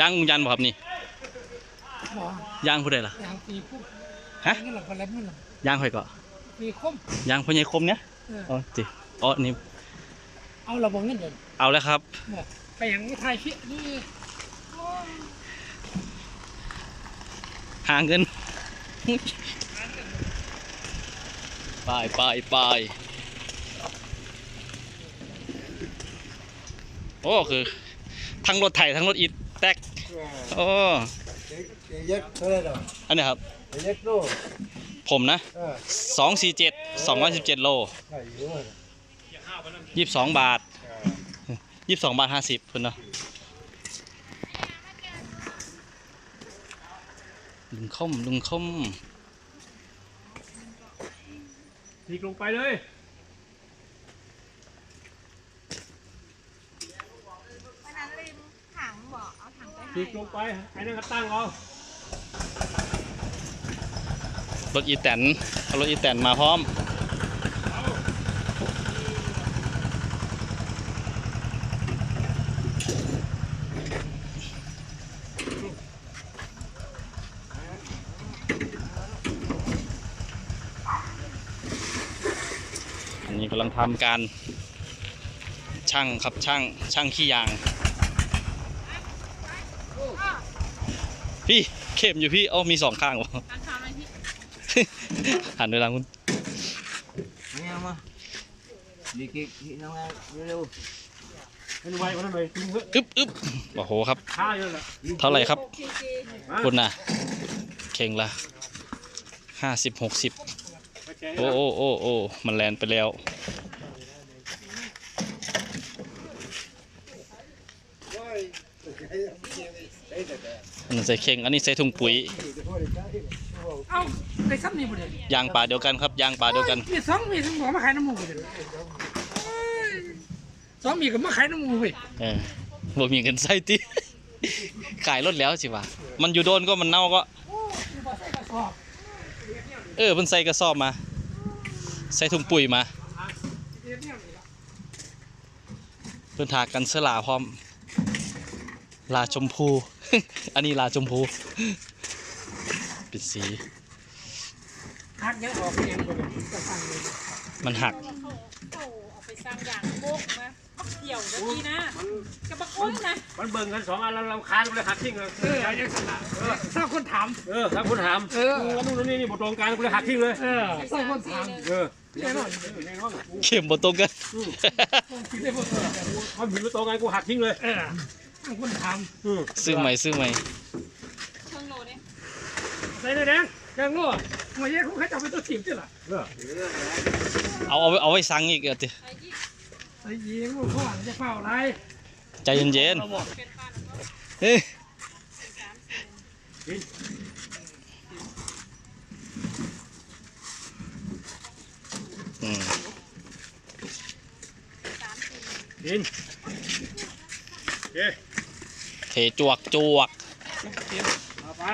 ยางลุงยันบ่ครับนี่หมอยางผู้ใดล่ะยางปีคุ้มฮะเงินหลังคนละเงินหลังยางข่อยก็ปีคมยางพ่อใหญ่คมเนี่ยเอออ๋อจิอ๋อนี่เอาระบบเงินเดือนเอาแล้วครับบอกไปอย่างนี้ไทยพี่นี่หาเงินไปไปไปโอ้คือทั้งรถไถทั้งรถอิฐแตก โอ้เย็ดเท่าไหรหรออันนี้ครับเย็ดโลผมนะสองสี่เจ็ดสองร้อยสิบเจ็ดโลยี่สิบสองบาทยี่สิบสองบาทห้าสิบเพิ่นเนาะลุงคมลุงคมฉีกลงไปเลย วันนั้นลืมถังบอกเอาถังไป ฉีกลงไป ไอ้นั่นก็ตั้งเอารถอีแตนเอารถอีแตนมาพร้อม อันนี้กำลังทำการช่างครับช่างช่างขี้ยาง พี่ เข้มอยู่พี่เอ้ามีสองข้างวะการทำอะไรที่หันไปทางคุณนี่มาดีกิ๊กทำงานเร็วให้ดูไว้วันนั้นเลยทิ้งเถอะอึ๊บอึ๊บโอ้โหครับฆ่าเยอะแหละเท่าไหร่ครับจีจีคุณน่ะ เข่งละห้าสิบหกสิบไปแกะโอ้โอ้โอ้โอ้มันแลนไปแล้ว อันนั้นใส่เข่งอันนี้ใส่ถุงปุ๋ยเอาไปซ้ำนี่บ่เดือนยางป่าเดียวกันครับยางป่าเดียวกันมีสองมีถึงบอกมาขายน้ำหมูบ่เดือนสองมีก็มาขายน้ำหมูไปเออบ่มีเงินใส่ติขายรถแล้วสิวะมันอยู่โดนก็มันเน่าก็ เออเพิ่นใส่กระสอบมา ใส่ถุงปุ๋ยมาเพิ่นทากันเสื้อลาพร้อม ลาชมพู อันนี้ลาชมพู ปิดสีหักเยอะออกเองบ่เดือนก็สั่งเลยมันหัก เขาเขาเอาไปสร้างอย่างโบกนะบักเดี่ยวเมื่อกี้นะกับบักอ้นนะมันเบิ่งกันสองอันแล้วเราค้านกูเลยหักทิ้งเลยเออยังสั่งเออสร้างคนถามเออถ้าคุณถามเออแล้วนู่นนี่นี่บทตรงกลางกูเลยหักทิ้งเลยเออสร้างคนถามเออแน่นอนแน่นอนเข้มบ่ตรงกันคิดได้บ่เออความผิดบทตรงกลางกูหักทิ้งเลยเออสร้าง คนถามอืมซื้อใหม่ซื้อใหม่เครื่องโลเนี่ยใส่เลยแดงยังโง่หัวแย่เขาจะเอาไปตัวถีบจ้ะล่ะเออเอาเอาไว้เอาไว้สั่งอีกเอาติไอ้ที่ไอ้ยิงเขาอ่านจะเฝ้าอะไรใจเย็นเป็นบ้านๆเฮ้ยอืมกินเอ๊ะ เทจวกจวกเอาไป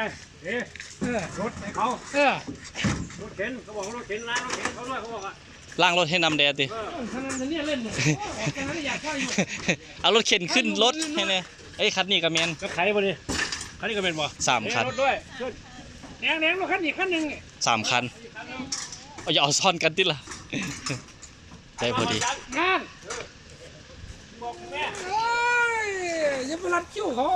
เอ๊ะเออรถให้เขาเออรถเข็นเขาบอกว่ารถเข็นร้านรถเข็นเขาด้วยเขาบอกอะล่างรถให้นำแดดดิเออท่านนั้นเนี่ยเล่นเนี่ยแค่นั้นอยากเข้าอยู่เอารถเข็นขึ้นรถให้เนี่ยเอ้ยคันนี้กับแมนก็ไขบ่ดิคันนี้ก็เป็นบ่สามคันเอ๊ะรถด้วยแดงแดงรถคันอีกคันหนึ่งสามคันเอาอย่าเอาซ่อนกันติล่ะได้พอดีงานบอกแม่เอ้ย อย่าไปรัดคิ้วเขา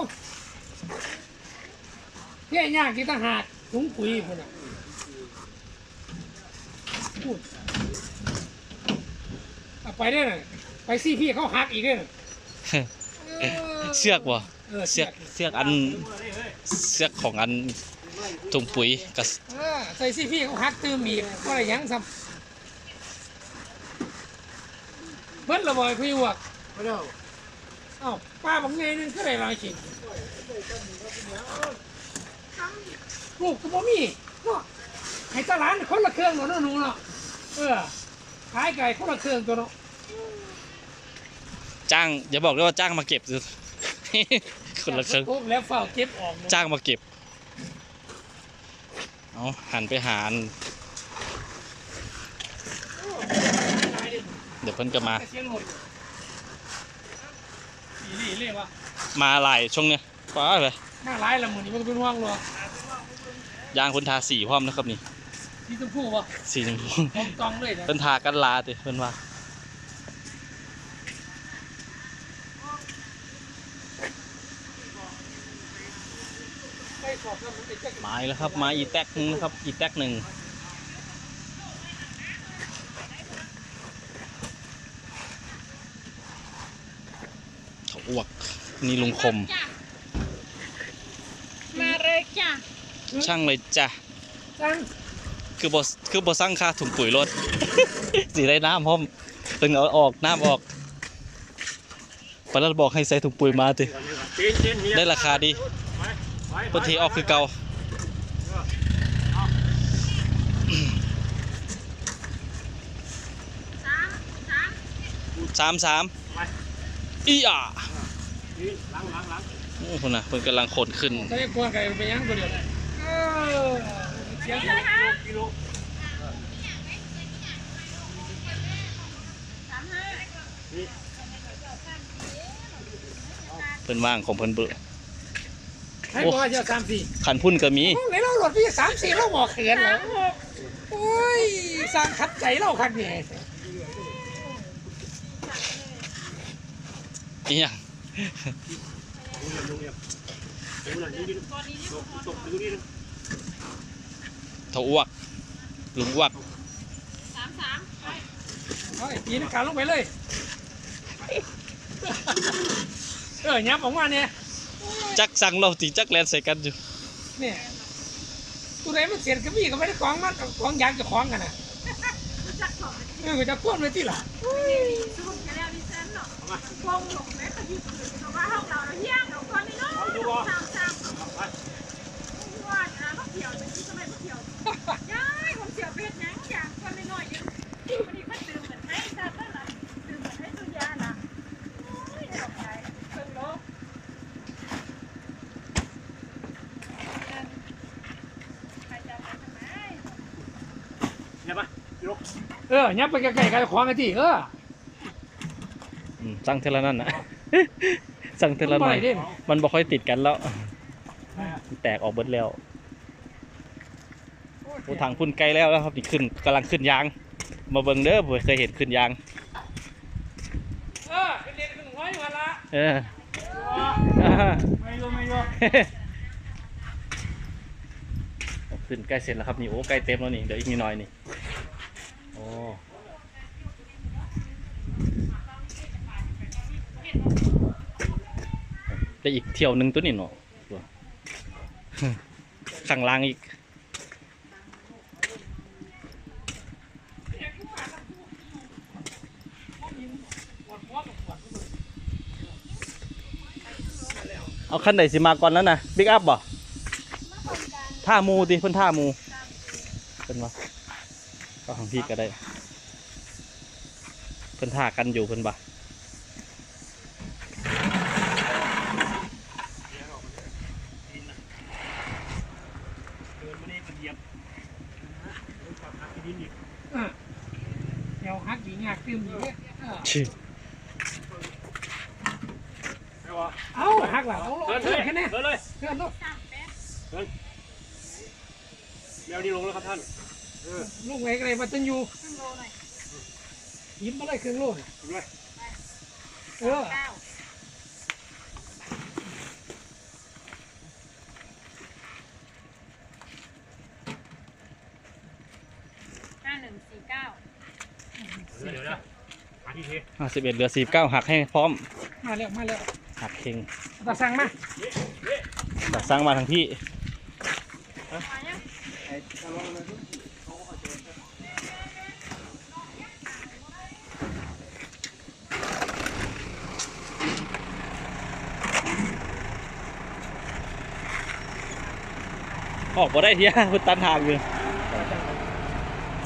เที่ยยากกี่ต่างหากถุงปุ๋ยพุ่นอะพูดเอาไปได้น่ะไปซี่พี่เขาหักอีกเนี่ยเสือกบ่เออเสือกเสือกอันเสือกของอันถุงปุ๋ยกับเออใส่ซี่พี่เขาหักตื้มอีกก็อะไรยังซ้ำเบิ้ลระบอยพี่วกไม่ได้เอ้าป้าบางไงนึงก็ได้ลายขิงลูกก็บ่มีเนาะให้ตลาดคนละเครื่องเนาะหนูเนาะเออขายไก่คนละเครื่องตัวเนาะจ้างอย่าบอกเลยว่าจ้างมาเก็บสิ คนละครึ่งปุ๊บแล้วเฝ้าเก็บออกเนาะจ้างมาเก็บเอาหันไปหาอันเดี๋ยวเพิ่นก็มา เสียงหมด อีหลีเลยวะมาหลายช่วงเนี้ยป้าเลยมาหลายละมื้อนี้มันก็เป็นห่วงหรอกยางคนทาสีพร้อมนะครับนี่ที่ต้องพูดบ่สีชมพูผมตองเลยนะเพิ่นทากันลาติเพิ่นว่าไปสอบแล้วมันเป็นจักมาอีกแล้วครับมาอีแท็กหนึงนะครับอีแท็กหนึ่งเขาอ้วก นี่ลุงคมจ้ะมาเลยจ้ะช่างเลยจ้ะจังคือบคือบสั่งค่าถุงปุ๋ยรถ สีได้น้ำพร้อมตึงเอาออกน้ำออกปลัดบอกให้ใส่ถุงปุ๋ยมาติจีนจีนเมียได้ราคาดีไปไปปนเทออกคือเก่าสามสามอีอะ โอ้คนน่ะเพิ่นกำลังขนขึ้นใส่กลัวไก่ไปยังตัวเดียวเออเสียงกิโลเพิ่นว่างของเพิ่นเบิ่ให้บอกว่าจะสามสี่ขันพุ่นก็มีโอ้ไหนเราหลดพี่สามสี่เราบอกเขินเหรอโอ้ยสร้างขัดใจเราขัดเนี่ยอีหยัง ดูหน่อยดูหน่อยดูหน่อยดูดิตกตกดูดิเถาอ้วกลุงอ้วกสามสามเฮ้ยปีนการลงไปเลย เออยับออกมาเนี่ยจักสั่งเราติจักแลนใส่กันอยู่เนี่ยตัวไหนมันเสียดกับพี่ก็ไม่ได้ของมันของยางจะของกันนะเออจะพ่นไปที่หล่ะ เองเราเราเฮี้ยงเราคนนี้เนาะสามสามว่านะมะเขียวเป็นที่ทำไมมะเขียวย้ายผมเสียวเป็ดยังอย่างคนน้อยๆยังวันนี้มันดื่มเหมือนไอ้ซาตั้งหลังดื่มเหมือนไอ้สุยาน่ะโอ้ยดอกไม้เพิ่งโลครจะมาทำไมเนี่ยเออยับไปไกลๆกันของกันที่เออ อืมสั่งเทอละนั่นนะ สั่งเทอละหมัน่นอยบ่ได้เด้มันบ่ค่อยติดกันแล้วมันแตกออกเบิดแล้วโอ้ทางพุ่นไกลแล้วนะครับนี่ขึ้นกำลังขึ้นยาง มาเบิ่งเด้อบ่เคยเห็นขึ้นยาง เออเป็นเด็กหนึ่งร้อยวันละเอออ่าไม่รู้ไม่รู้ขึ้นใกล้เสร็จแล้วครับนี่โอ้ใกล้เต็มแล้วนี่เดี๋ยวอีกนิดหน่อยนี่โอ้ ได้อีกเที่ยวหนึ่งตัวนี่เนาะตัวข้างล่างอีกเอาขั้นไหนสิมาก่อนแล้วนะบิ๊กอัพบ่ท่ามูดิเพิ่นท่ามูเป็นวะก็ของพี่ก็ได้ เพิ่นท่ากันอยู่เพิ่นบ่ ดินมานี่กระเทียมขับหักดินอีกเออเดี๋ยวฮักหญิงหักตื้มอยู่เนี่ยเออชื่อไม่วะเอาฮักหล่ะเอาลงเดินเอเลอยแค่นี้เดินเลยเพื่อนลูกแมวนี่ลงแล้วครับท่านลูกไงกันเลยมาตันอยู่ครึ่งโลหน่อยยิ้มมาเลยครึ่งโลกดูเลยเออ เก้าห้าหนึ่งสี่เก้า เดี๋ยวเดี๋ยวนะ หาที่เทห้าสิบเอ็ดเหลือสี่เก้าหักให้พร้อม มาแล้วมาแล้วหักเข่งตาสั่งมาแต่สร้างมาทางพี่มายังออกบ่ได้เทียเพิ่นตันทางอยู่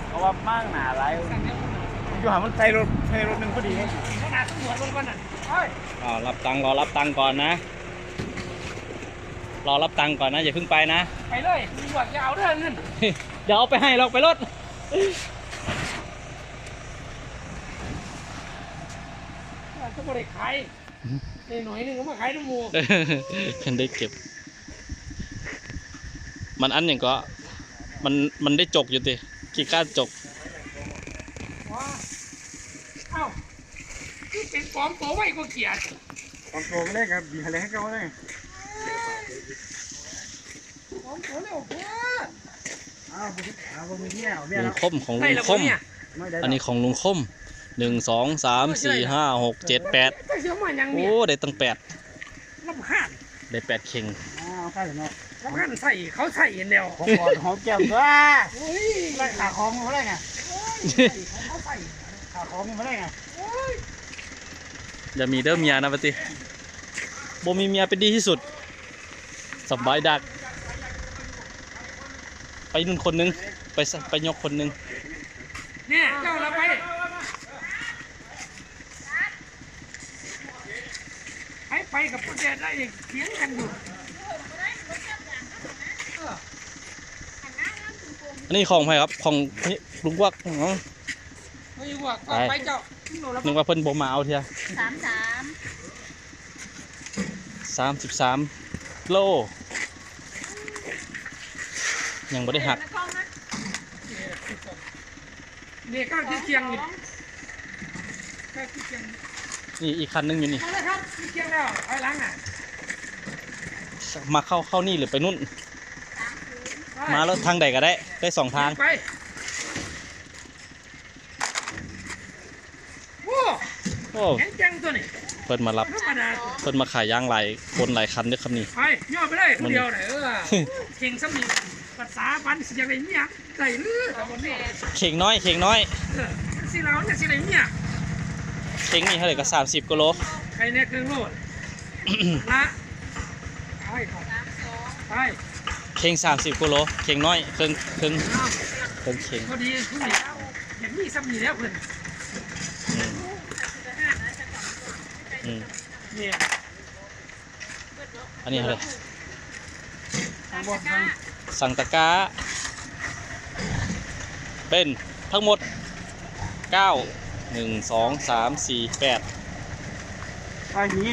เพราะว่ามากหนาไรสั่งแล้วอยู่หามันใส่รถ ใส่รถหนึ่งพอดีไงขนาดตำรวจลงก่อนน่ะเฮ้ยอ่ารับตังค์รอรับตังค์ก่อนนะ รอรับตังค์ก่อนนะอย่าเพิ่งไปนะ ไปเลยตำรวจจะเอาเรื่องเงินเดี๋ยวเอาไปให้เราไปรถ จะบริขายไอ้หน่อยหนึงก็มาขายน้ำหมูเพิ่นได้เก็บ มันอันอย่างก็ มันมันได้จกอยู่ติกี่ก้านจก ว้าเอ้าคื อเป็นปลอมตัวไว้ก็เกลียดความโตไม่ได้ครับดีอะไรให้เขาได้ปลอมตัวเร็วเพื่ออ้าวอ้าวมึงเนี่ยเบี้ยลุแล้งวคมของใช่ลุงแล้วคบ่มเนี่ยไม่ได้อันนี้ของลุงคมหนึ่งสองสามสี่ห้าหกเจ็ดแปดแต่เสียมายังโอ้เนี่ยได้ตั้งแปดลำคาญได้แปดเข่งอ้าวข้าเนาะลำคาญใส่เขาใส่เดียวของก่อนหอมแก้มด้วยโอ้ยไล่ขาของมาได้ไงเขาใส่ขาของมาได้ไงโอ้ย อย่ามีเด้อเมียนะปฏิบ่มีเมียเป็นดีที่สุดสบายดัก ไปนุ่นคนหนึง ไปสไปยกคนหนึงเนี่ยเจ้าละไปไปไปกับพวกแกได้ยังเถียงกันอยู่อันนี้ของใครครับ ของนี่ลุงวักอ๋อไม่ว่าก็ไปเจ้าโน่นละนึกว่าเพิ่นบ่มาเอาเทียสามสามสามสิบสามโล ยังบ่ได้หักนะกล้องนะเนี่ยก้าวที่เคียงนี่ก้าวที่เคียงนี่อีกคันหนึงอยู่นี่มาแล้วครับที่เคียงแล้วไปหล้างอะมาเข้าเข้านี่หรือไปนู่นไปมาแล้วทางใดก็ได้ ได้สองทางไปโอ้ โอ้เห็นจังตัวนี้เพิ่นมารับ ธรรมดาตัวเพิ่นมาขายยางหลายคนหลายคันเด้อครับนี่ ไปย่อไปเลยคนเดียวเลยเออเก่งสำนีภาษาปันสิอย่างไรเมียใส่ลือแต่วันนี้เข่งน้อย เข่งน้อย เออสิเราเนี่ยสิไรเมียเข่งนี่เท่าไหร่ก็สามสิบกิโล ใครเนี่ยเครื่องโลดละไปก่อนไปเข่งสามสิบกิโล เข่งน้อย เครื่องเครื่องเอาเครื่องเข่งพอดีคุณนี่อย่างนี้ซ้ำนี่แล้วเพื่อน อืมอืม เนี่ยอันนี้เท่าไหร่ทางบนทางสั่งตะกร้า เป็นทั้งหมดเก้าหนึ่งสองสามสี่แปดไปหนี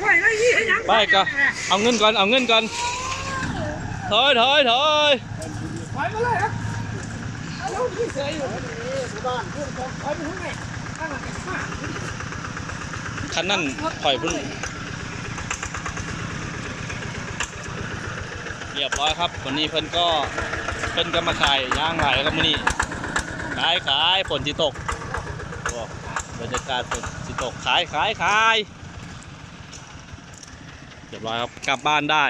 ไว้ไรยี่ให้ยังไปก็เอาเงินก่อน เอาเงินก่อนถอยถอยถอยไปมาเลยครับแล้วที่เสยอยู่บ้านพูดของไปไปทางไหนข้างหลังกันมา คันนั่นถอยพุ่นเรียบร้อยครับ วันนี้เพิ่นก็เพิ่นก็มาขายย่างหลายครับมื้อนี้ขายขายฝนจิตกบรรยากาศฝนจิตกขายขายขายเรียบร้อยครับกลับบ้านได้